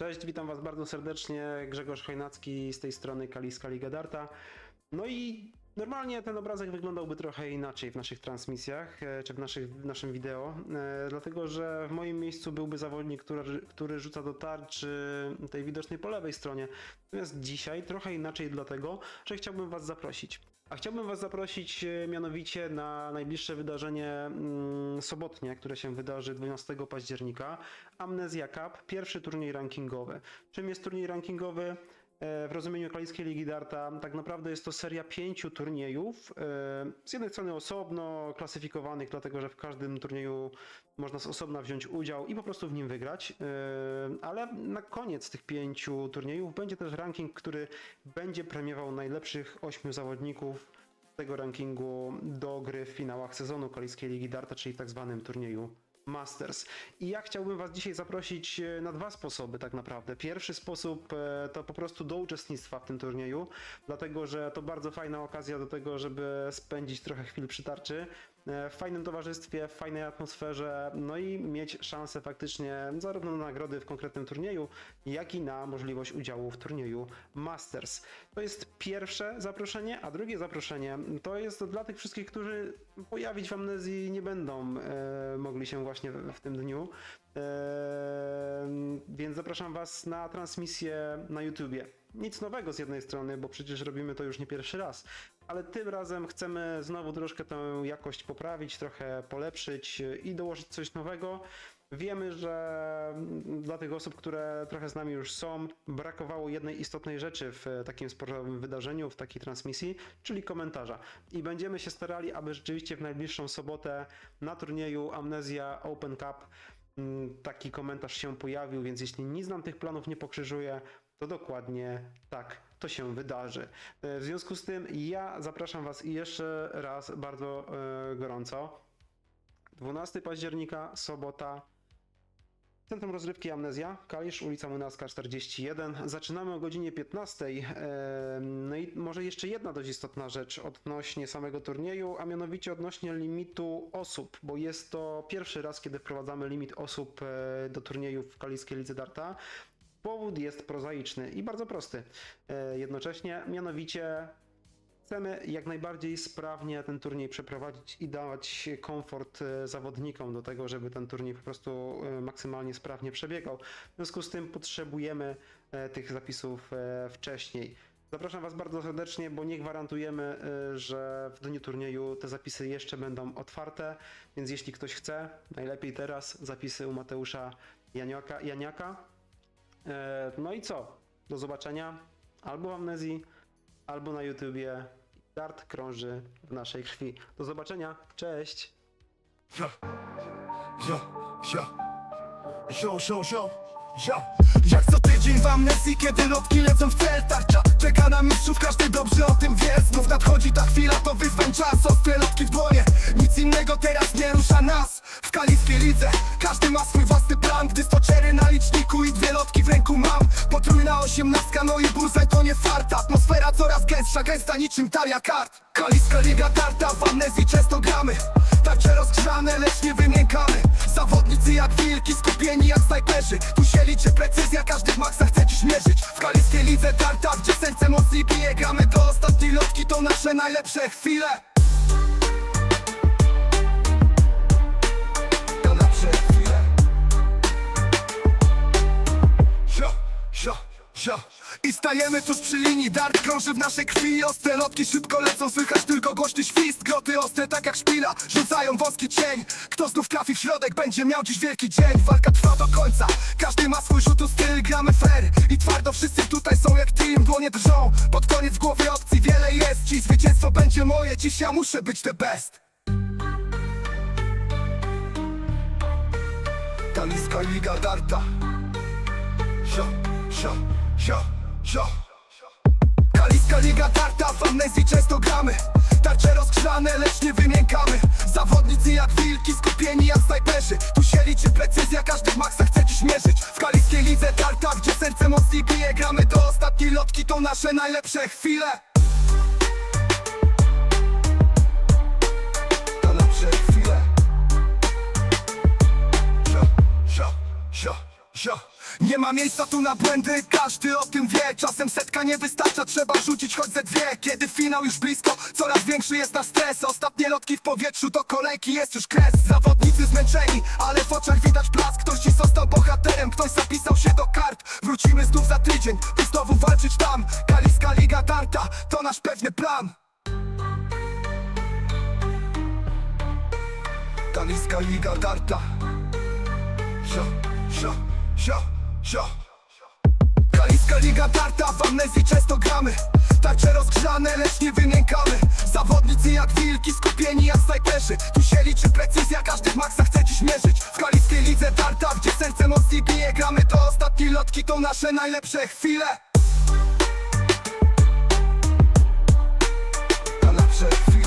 Cześć, witam Was bardzo serdecznie. Grzegorz Chojnacki z tej strony Kaliska Liga Darta. No i normalnie ten obrazek wyglądałby trochę inaczej w naszych transmisjach, e, czy w, naszych, w naszym wideo, e, dlatego że w moim miejscu byłby zawodnik, który, który rzuca do tarczy tej widocznej po lewej stronie. Natomiast dzisiaj trochę inaczej dlatego, że chciałbym Was zaprosić. A chciałbym Was zaprosić e, mianowicie na najbliższe wydarzenie mm, sobotnie, które się wydarzy 12 października. Amnesia Cup, pierwszy turniej rankingowy. Czym jest turniej rankingowy? E, W rozumieniu Kaliskiej Ligi Darta tak naprawdę jest to seria pięciu turniejów. e, Z jednej strony osobno klasyfikowanych, dlatego że w każdym turnieju można z osobna wziąć udział i po prostu w nim wygrać. e, Ale na koniec tych pięciu turniejów będzie też ranking, który będzie premiował najlepszych ośmiu zawodników tego rankingu do gry w finałach sezonu Kaliskiej Ligi Darta, czyli w tak zwanym turnieju Masters. I ja chciałbym Was dzisiaj zaprosić e, na dwa sposoby, tak naprawdę. Pierwszy sposób e, to po prostu do uczestnictwa w tym turnieju, dlatego że to bardzo fajna okazja do tego, żeby spędzić trochę chwil przy tarczy w fajnym towarzystwie, w fajnej atmosferze, no i mieć szansę faktycznie zarówno na nagrody w konkretnym turnieju, jak i na możliwość udziału w turnieju Masters. To jest pierwsze zaproszenie, a drugie zaproszenie to jest dla tych wszystkich, którzy pojawić w amnezji nie będą e, mogli się właśnie w, w tym dniu. E, więc zapraszam Was na transmisję na YouTubie. Nic nowego z jednej strony, bo przecież robimy to już nie pierwszy raz, ale tym razem chcemy znowu troszkę tę jakość poprawić, trochę polepszyć i dołożyć coś nowego. Wiemy, że dla tych osób, które trochę z nami już są, brakowało jednej istotnej rzeczy w takim sportowym wydarzeniu, w takiej transmisji, czyli komentarza. I będziemy się starali, aby rzeczywiście w najbliższą sobotę na turnieju Amnesia Open Cup mm, taki komentarz się pojawił, więc jeśli nic nam tych planów nie pokrzyżuje, to dokładnie tak to się wydarzy. E, W związku z tym ja zapraszam Was jeszcze raz bardzo e, gorąco. 12 października, sobota, Centrum Rozrywki Amnezja, Kalisz, ulica Młynarska 41. Zaczynamy o godzinie 15. Ehm, No i może jeszcze jedna dość istotna rzecz odnośnie samego turnieju, a mianowicie odnośnie limitu osób, bo jest to pierwszy raz, kiedy wprowadzamy limit osób e, do turnieju w Kaliskiej Lidze Darta. Powód jest prozaiczny i bardzo prosty. E, Jednocześnie, mianowicie Chcemy jak najbardziej sprawnie ten turniej przeprowadzić i dawać komfort e, zawodnikom do tego, żeby ten turniej po prostu e, maksymalnie sprawnie przebiegał. W związku z tym potrzebujemy tych zapisów wcześniej. Zapraszam Was bardzo serdecznie, bo nie gwarantujemy, że w dniu turnieju te zapisy jeszcze będą otwarte, więc jeśli ktoś chce, najlepiej teraz zapisy u Mateusza Janiaka. Janiaka. E, No i co? Do zobaczenia albo w amnezji, albo na YouTubie. Dart krąży w naszej krwi. Do zobaczenia. Cześć! Yo, yo, yo, yo, yo, yo, yo. Jak co tydzień w amnestii, kiedy lotki lecą w cel Tarcza czeka na mistrzów, każdy dobrze o tym wie Znów nadchodzi ta chwila, to wyzwań czas Ostre lotki w dłonie, nic innego teraz nie rusza nas W kaliskiej lidze, każdy ma swój własny Gdy stoczery na liczniku i dwie lotki w ręku mam. Potrójna osiemnastka, no i bullseye to nie farta. Atmosfera coraz gęstsza, gęsta niczym talia kart. Kaliska liga tarta, w amnezji często gramy. Tarcze rozgrzane, lecz nie wymiękamy. Zawodnicy jak wilki, skupieni jak snajperzy. Tu się liczy precyzja, każdy w maksa chce dziś mierzyć. W kaliskiej lidze tarta, gdzie serce mocniej bije Gramy do ostatniej lotki, to nasze najlepsze chwile Yo, yo I stajemy tuż przy linii, dart krąży w naszej krwi Ostre lotki. Szybko lecą, słychać tylko głośny świst. Groty ostre tak jak szpila, rzucają wąski cień. Kto znów trafi w środek, będzie miał dziś wielki dzień. Walka trwa do końca, każdy ma swój rzutu styl Gramy fair. I twardo, wszyscy tutaj są jak team Dłonie drżą, pod koniec w głowie opcji wiele jest. Dziś zwycięstwo będzie moje, dziś ja muszę być the best. Kaliska Liga Darta. Sio, sio, sio, sio. Kaliska Liga Darta, w amnezji często gramy. Tarcze rozgrzane, lecz nie wymiękamy. Zawodnicy jak wilki, skupieni jak snajperzy. Tu się liczy precyzja, każdy w maksa chce dziś mierzyć. W kaliskiej lidze Darta, gdzie serce mocniej bije Gramy do ostatniej lotki, to nasze najlepsze chwile. Nasze chwile. Nie ma miejsca tu na błędy, każdy o tym wie. Czasem setka nie wystarcza, trzeba rzucić choć ze dwie. Kiedy finał już blisko, coraz większy jest nasz stres. Ostatnie lotki w powietrzu, do kolejki jest już kres. Zawodnicy zmęczeni, ale w oczach widać blask. Ktoś ci został bohaterem, ktoś zapisał się do kart. Wrócimy znów za tydzień, by znowu walczyć tam. Kaliska Liga Darta, to nasz pewny plan. Kaliska Liga Darta. Sio, sio, Kaliska liga tarta, w amnezji często gramy. Tarcze rozgrzane, lecz nie wymiękamy. Zawodnicy jak wilki, skupieni jak snajperzy. Tu się liczy precyzja, każdy w maksa chce dziś mierzyć. W kaliskiej lidze tarta, gdzie serce mocniej bije Gramy to ostatnie lotki, to nasze najlepsze chwile. Najlepsze chwile.